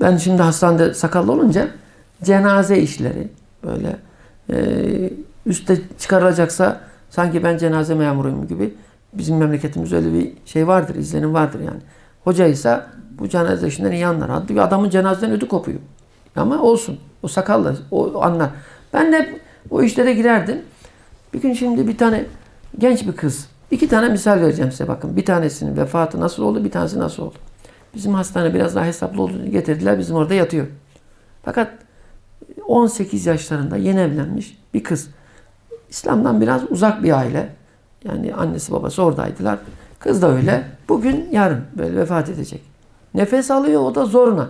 Ben şimdi hastanede sakallı olunca cenaze işleri böyle e, üste çıkarılacaksa sanki ben cenaze memuruyum gibi bizim memleketimizde öyle bir şey vardır, izlenim vardır yani. Hocaysa bu cenaze işinden iyi anlar. Hatta adamın cenazeden ödü kopuyor. Ama olsun. O sakallı. O anlar. Ben de o işlere girerdim. Bir gün şimdi bir tane genç bir kız. iki tane misal vereceğim size bakın. Bir tanesinin vefatı nasıl oldu, bir tanesi nasıl oldu. Bizim hastane biraz daha hesaplı olduğunu getirdiler. Bizim orada yatıyor. Fakat 18 yaşlarında yeni evlenmiş bir kız. İslam'dan biraz uzak bir aile. Yani annesi babası oradaydılar. Kız da öyle. Bugün yarın böyle vefat edecek. Nefes alıyor o da zoruna.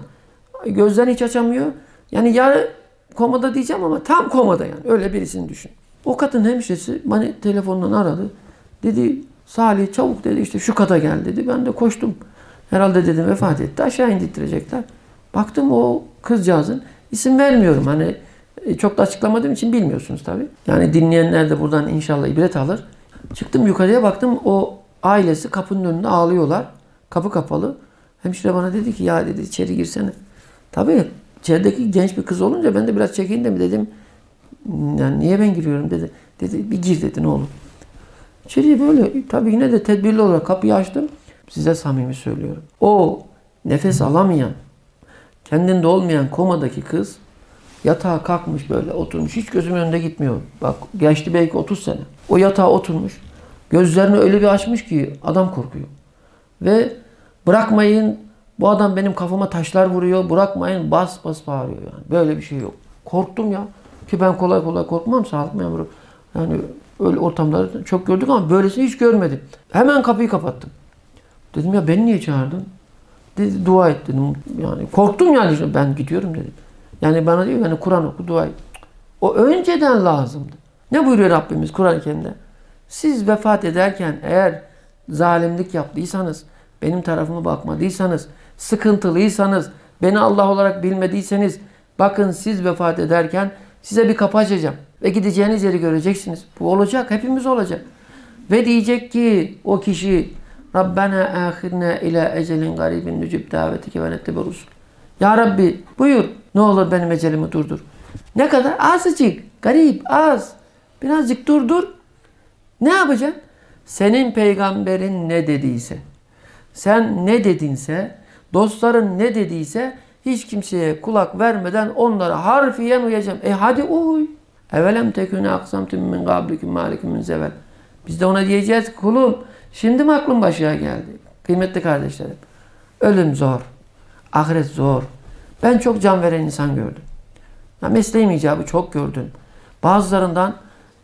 Gözlerini hiç açamıyor. Yani yarı komada diyeceğim ama tam komada yani. Öyle birisini düşün. O kadın hemşiresi bana telefondan aradı. Dedi Salih çabuk dedi işte şu kata gel dedi. Ben de koştum. Herhalde dedim vefat etti. Aşağı indirttirecekler. Baktım o kızcağızın isim vermiyorum. Hani e, çok da açıklamadığım için bilmiyorsunuz tabii. Yani dinleyenler de buradan inşallah ibret alır. Çıktım yukarıya baktım o ailesi kapının önünde ağlıyorlar. Kapı kapalı. Hemşire bana dedi ki ya dedi içeri girsene. Tabii içerideki genç bir kız olunca ben de biraz çekindim dedim. Yani niye ben giriyorum dedi. Dedi bir gir dedi ne olur. İçeriye böyle tabii yine de tedbirli olarak kapıyı açtım. Size samimi söylüyorum. O nefes alamayan, kendinde olmayan komadaki kız yatağa kalkmış böyle oturmuş. Hiç gözümün önünde gitmiyor. Bak geçti belki 30 sene. O yatağa oturmuş. Gözlerini öyle bir açmış ki adam korkuyor. Ve bırakmayın bu adam benim kafama taşlar vuruyor. Bırakmayın bas bas bağırıyor yani. Böyle bir şey yok. Korktum ya. Ki ben kolay kolay korkmam sağlık memuru. Yani öyle ortamları çok gördük ama böylesini hiç görmedim. Hemen kapıyı kapattım. Dedim ya beni niye çağırdın? Dedi dua et dedim. Yani korktum yani ben gidiyorum dedim. Yani bana diyor yani Kur'an oku dua et. O önceden lazımdı. Ne buyuruyor Rabbimiz Kur'an-ı Kerim'de? Siz vefat ederken eğer zalimlik yaptıysanız, benim tarafıma bakmadıysanız, sıkıntılıysanız, beni Allah olarak bilmediyseniz, bakın siz vefat ederken size bir kapı açacağım ve gideceğiniz yeri göreceksiniz. Bu olacak, hepimiz olacak. Ve diyecek ki o kişi Rabbena ahirne ila ecelin garibin nücib davetike ve nettebe rusul. Ya Rabbi buyur ne olur benim ecelimi durdur. Ne kadar? Azıcık. Garip, az. Birazcık durdur. Ne yapacaksın? Senin peygamberin ne dediyse, sen ne dedinse, dostların ne dediyse hiç kimseye kulak vermeden onlara harfiyen uyacağım. E hadi uy. Evelem tekune aksamtüm min gablikum malikum min zevel. Biz de ona diyeceğiz kulum şimdi mi aklın başına geldi? Kıymetli kardeşlerim. Ölüm zor. Ahiret zor. Ben çok can veren insan gördüm. Ya mesleğim icabı çok gördüm. Bazılarından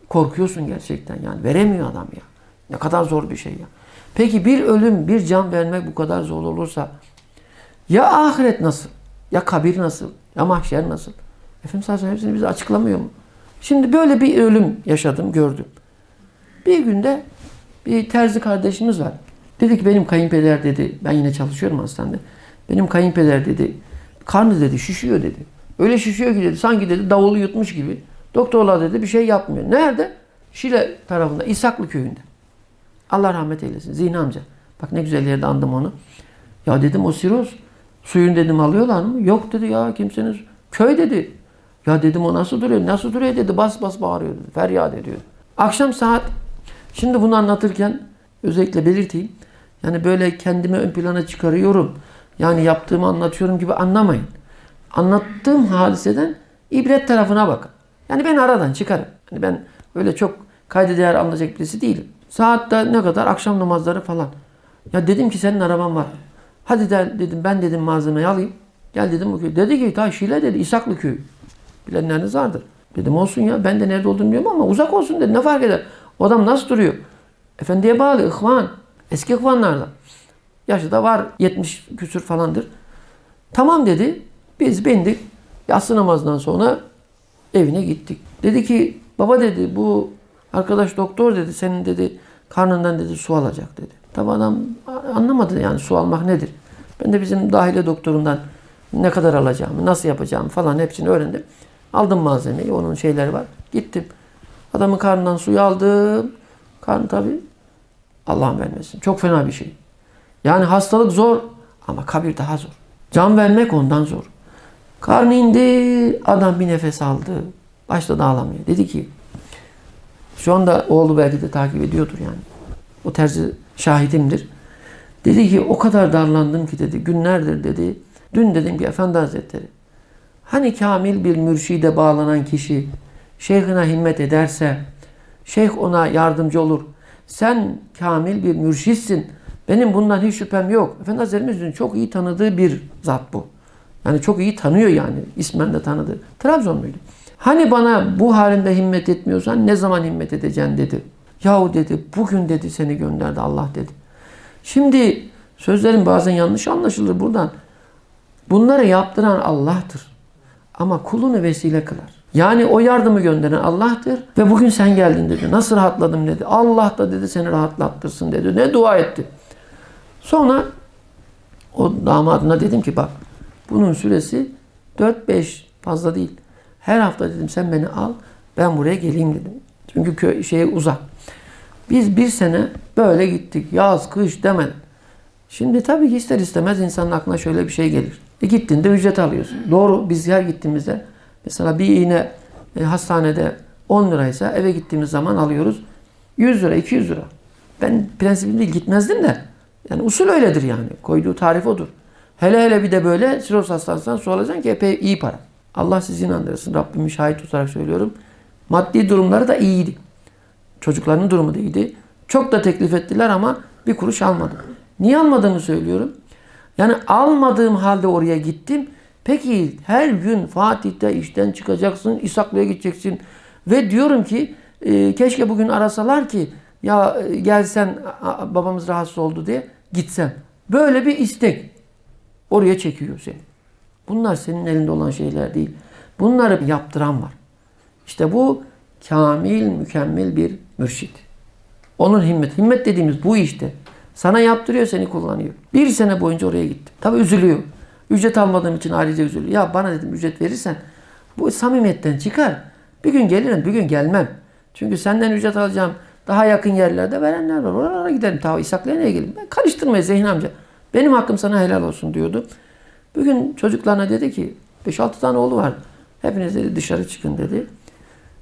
korkuyorsun gerçekten yani. Veremiyor adam ya. Ne kadar zor bir şey ya. Peki bir ölüm, bir can vermek bu kadar zor olursa ya ahiret nasıl? Ya kabir nasıl? Ya mahşer nasıl? Efendimiz sallallahu aleyhi ve sellem hepsini bize açıklamıyor mu? Şimdi böyle bir ölüm yaşadım, gördüm. Bir günde bir terzi kardeşimiz var. Dedi ki benim kayınpeder dedi, ben yine çalışıyorum hastanede. Benim kayınpeder dedi, karnı dedi şişiyor dedi. Öyle şişiyor ki dedi, sanki dedi davulu yutmuş gibi. Doktorlar dedi bir şey yapmıyor. Nerede? Şile tarafında, İshaklı köyünde. Allah rahmet eylesin. Zihni amca. Bak ne güzel yerde andım onu. Ya dedim o siroz. Suyun dedim alıyorlar mı? Yok dedi ya kimsenin. Köy dedi. Ya dedim o nasıl duruyor? Nasıl duruyor dedi. Bas bas bağırıyor dedi. Feryat ediyor. Akşam saat. Şimdi bunu anlatırken özellikle belirteyim. Yani böyle kendimi ön plana çıkarıyorum. Yani yaptığımı anlatıyorum gibi anlamayın. Anlattığım hadiseden ibret tarafına bakın. Yani ben aradan çıkarım. Yani ben öyle çok kayda değer alınacak birisi değilim. Saatte ne kadar? Akşam namazları falan. Ya dedim ki senin araban var. Hadi de, dedim ben dedim malzemeyi alayım. Gel dedim o köy. Dedi ki ta Şile dedi İshaklı köy. Bilenleriniz vardır. Dedim olsun ya ben de nerede olduğunu bilmiyorum ama uzak olsun dedi. Ne fark eder? O adam nasıl duruyor? Efendiye bağlı ihvan. Eski ihvanlarla. Yaşı da var 70 küsür falandır. Tamam dedi. Biz bindik. Yatsı namazından sonra evine gittik. Dedi ki baba dedi bu arkadaş doktor dedi senin dedi karnından dedi su alacak dedi. Tabi adam anlamadı yani su almak nedir. Ben de bizim dahile doktorundan ne kadar alacağımı, nasıl yapacağımı falan hepsini öğrendim. Aldım malzemeyi, onun şeyleri var. Gittim. Adamın karnından suyu aldım. Karnı tabi Allah'ın vermesin. Çok fena bir şey. Yani hastalık zor ama kabir daha zor. Can vermek ondan zor. Karnı indi. Adam bir nefes aldı. Başladı ağlamaya. Dedi ki şu anda oğlu belki de takip ediyordur yani. O terzi şahidimdir. Dedi ki o kadar darlandım ki dedi günlerdir dedi. Dün dedim ki Efendi Hazretleri hani kamil bir mürşide bağlanan kişi şeyhine himmet ederse şeyh ona yardımcı olur. Sen kamil bir mürşitsin. Benim bundan hiç şüphem yok. Efendi Hazretlerimizin çok iyi tanıdığı bir zat bu. Yani çok iyi tanıyor yani. İsmen de tanıdı. Trabzonluydu. Hani bana bu halinde himmet etmiyorsan ne zaman himmet edeceksin dedi. Yahu dedi bugün dedi seni gönderdi Allah dedi. Şimdi sözlerim bazen yanlış anlaşılır buradan. Bunları yaptıran Allah'tır. Ama kulunu vesile kılar. Yani o yardımı gönderen Allah'tır. Ve bugün sen geldin dedi. Nasıl rahatladım dedi. Allah da dedi seni rahatlattırsın dedi. Ne dua etti. Sonra o damadına dedim ki bak bunun süresi 4-5 fazla değil. Her hafta dedim sen beni al ben buraya geleyim dedim. Çünkü köy şeye uzak. Biz bir sene böyle gittik. Yaz, kış demeden. Şimdi tabii ki ister istemez insanın aklına şöyle bir şey gelir. E gittiğinde ücret alıyorsun. Doğru biz her gittiğimizde mesela bir iğne e, hastanede 10 liraysa eve gittiğimiz zaman alıyoruz 100 lira 200 lira. Ben prensibim değil gitmezdim de. Yani usul öyledir yani. Koyduğu tarif odur. Hele hele bir de böyle siroz hastasından su alacaksın ki epey iyi para. Allah sizi inandırsın. Rabbimi şahit tutarak söylüyorum. Maddi durumları da iyiydi. Çocuklarının durumu da iyiydi. Çok da teklif ettiler ama bir kuruş almadım. Niye almadığımı söylüyorum. Yani almadığım halde oraya gittim. Peki her gün Fatih'te işten çıkacaksın, İshaklı'ya gideceksin. Ve diyorum ki e, keşke bugün arasalar ki ya e, gelsen babamız rahatsız oldu diye gitsen. Böyle bir istek oraya çekiyor seni. Bunlar senin elinde olan şeyler değil. Bunları yaptıran var. İşte bu kamil, mükemmel bir mürşit. Onun himmet. Himmet dediğimiz bu işte. Sana yaptırıyor, seni kullanıyor. Bir sene boyunca oraya gittim. Tabi üzülüyor. Ücret almadığım için ayrıca üzülüyor. Ya bana dedim ücret verirsen bu samimiyetten çıkar. Bir gün gelirim, bir gün gelmem. Çünkü senden ücret alacağım daha yakın yerlerde verenler var. Oralara giderim. Ta İshaklı'ya geleyim? Ben karıştırmayız Zeyhin amca. Benim hakkım sana helal olsun diyordu. Bugün çocuklarına dedi ki 5-6 tane oğlu var. Hepiniz dedi dışarı çıkın dedi.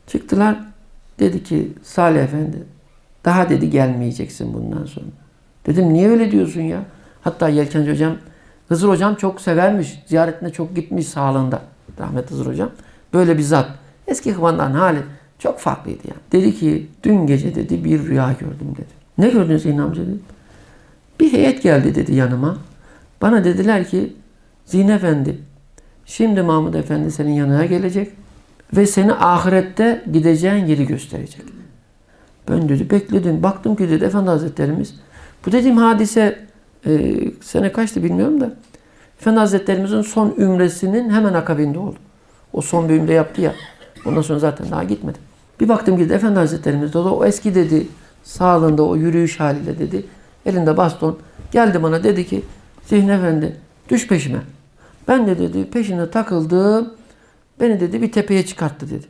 Çıktılar. Dedi ki Salih Efendi daha dedi gelmeyeceksin bundan sonra. Dedim niye öyle diyorsun ya? Hatta Yelkenci hocam, Hızır hocam çok severmiş. Ziyaretine çok gitmiş sağlığında. Rahmet Hızır hocam. Böyle bir zat. Eski kıvandan hali çok farklıydı yani. Dedi ki dün gece dedi bir rüya gördüm dedi. Ne gördün Zeyn amca dedi. Bir heyet geldi dedi yanıma. Bana dediler ki Zine Efendi şimdi Mahmud Efendi senin yanına gelecek ve seni ahirette gideceğin yeri gösterecek. Ben dedi bekledim. Baktım ki dedi Efendi Hazretlerimiz bu dediğim hadise e, sene kaçtı bilmiyorum da Efendi Hazretlerimizin son ümresinin hemen akabinde oldu. O son bir ümre yaptı ya. Ondan sonra zaten daha gitmedi. Bir baktım ki dedi, Efendi Hazretlerimiz de o eski dedi sağlığında o yürüyüş haliyle dedi. Elinde baston. Geldi bana dedi ki Zihni Efendi düş peşime. Ben de dedi peşine takıldım. Beni dedi bir tepeye çıkarttı dedi.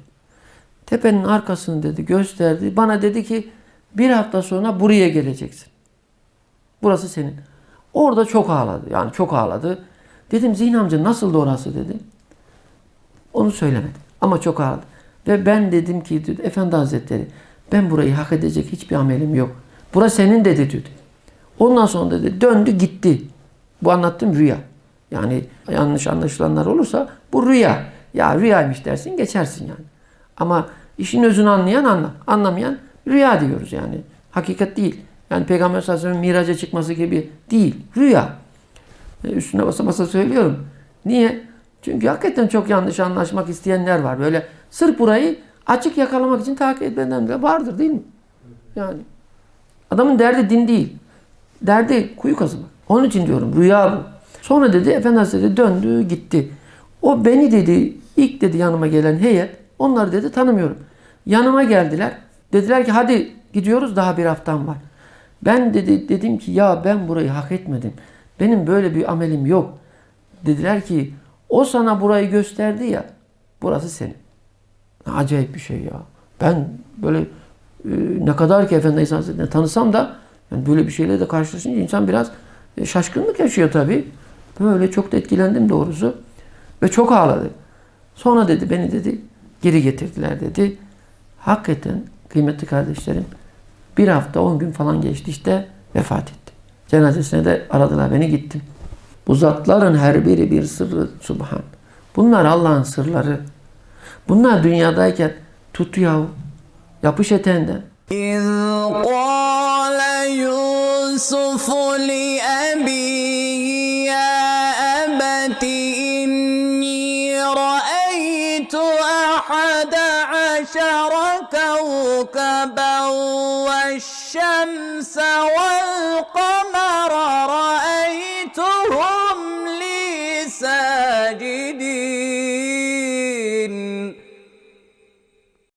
Tepenin arkasını dedi gösterdi. Bana dedi ki bir hafta sonra buraya geleceksin. Burası senin. Orada çok ağladı. Yani çok ağladı. Dedim Zihni amca nasıldı orası dedi. Onu söylemedi. Ama çok ağladı. Ve ben dedim ki dedi, Efendi Hazretleri ben burayı hak edecek hiçbir amelim yok. Burası senin dedi dedi. Ondan sonra dedi döndü gitti. Bu anlattığım rüya. Yani yanlış anlaşılanlar olursa bu rüya. Ya rüyaymış dersin geçersin yani. Ama işin özünü anlayan anlar. Anlamayan rüya diyoruz yani. Hakikat değil. Yani Peygamber sallallahu aleyhi ve sellem'in miraca çıkması gibi değil. Rüya. E, Üstüne basa basa söylüyorum. Niye? Çünkü hakikaten çok yanlış anlaşmak isteyenler var. Böyle sırf burayı açık yakalamak için takip edenler de vardır değil mi? Yani. Adamın derdi din değil. Derdi kuyu kazımak. Onun için diyorum rüya bu. Sonra dedi Efendi Hazretleri döndü gitti. O beni dedi ilk dedi yanıma gelen heyet onları dedi tanımıyorum. Yanıma geldiler. Dediler ki hadi gidiyoruz daha bir haftam var. Ben dedi dedim ki ya ben burayı hak etmedim. Benim böyle bir amelim yok. Dediler ki o sana burayı gösterdi ya burası senin. Acayip bir şey ya. Ben böyle e, ne kadar ki Efendi İsa tanısam da yani böyle bir şeyle de karşılaşınca insan biraz e, şaşkınlık yaşıyor tabii. Böyle çok da etkilendim doğrusu. Ve çok ağladı. Sonra dedi beni dedi geri getirdiler dedi. Hakikaten kıymetli kardeşlerim bir hafta on gün falan geçti işte vefat etti. Cenazesine de aradılar beni gittim. Bu zatların her biri bir sırrı subhan. Bunlar Allah'ın sırları. Bunlar dünyadayken tut yahu. Yapış etenden. İz qâle Yusufu li ebihi ya ebeti inni ra'eytu ahada aşara kevkebe والشمس والقمر